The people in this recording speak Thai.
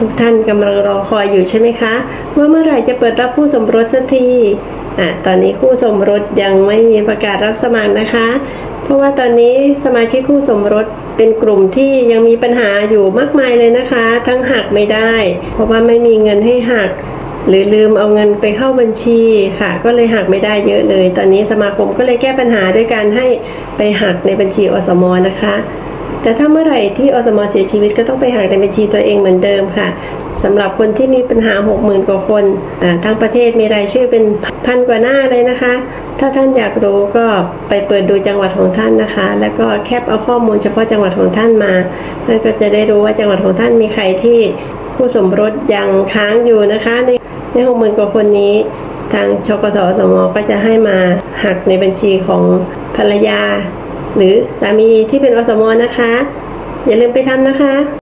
ทุกท่านกำลังรอคอยอยู่ใช่ไหมคะ ว่าเมื่อไหร่จะเปิดรับผู้สมรสสักทีอะตอนนี้คู่สมรสยังไม่มีประกาศรับสมัครนะคะ เพราะว่าตอนนี้สมาชิกคู่สมรสเป็นกลุ่มที่ยังมีปัญหาอยู่มากมายเลยนะคะ ทั้งหักไม่ได้ เพราะว่าไม่มีเงินให้หัก หรือลืมเอาเงินไปเข้าบัญชีค่ะ ก็เลยหักไม่ได้เยอะเลย ตอนนี้สมาคมก็เลยแก้ปัญหาด้วยการให้ไปหักในบัญชีอสมนะคะ แต่ถ้าเมื่อไหร่ที่อสมเสียชีวิตก็ต้องไปหักในบัญชีตัวเองเหมือนเดิมค่ะสำหรับคนที่มีปัญหา 60,000 กว่าคนอ่าทั้งประเทศมีรายชื่อเป็นพันกว่าหน้าเลยนะคะ ถ้าท่านอยากรู้ก็ไปเปิดดูจังหวัดของท่านนะคะ แล้วก็แคปเอาข้อมูลเฉพาะจังหวัดของท่านมา ท่านก็จะได้รู้ว่าจังหวัดของท่านมีใครที่คู่สมรสยังค้างอยู่นะคะในในหกหมื่นกว่าคนนี้ ทางชกสอสมก็จะให้มาหักในบัญชีของภรรยา หรือสามีที่เป็นอสมนะคะ อย่าลืมไปทำนะคะ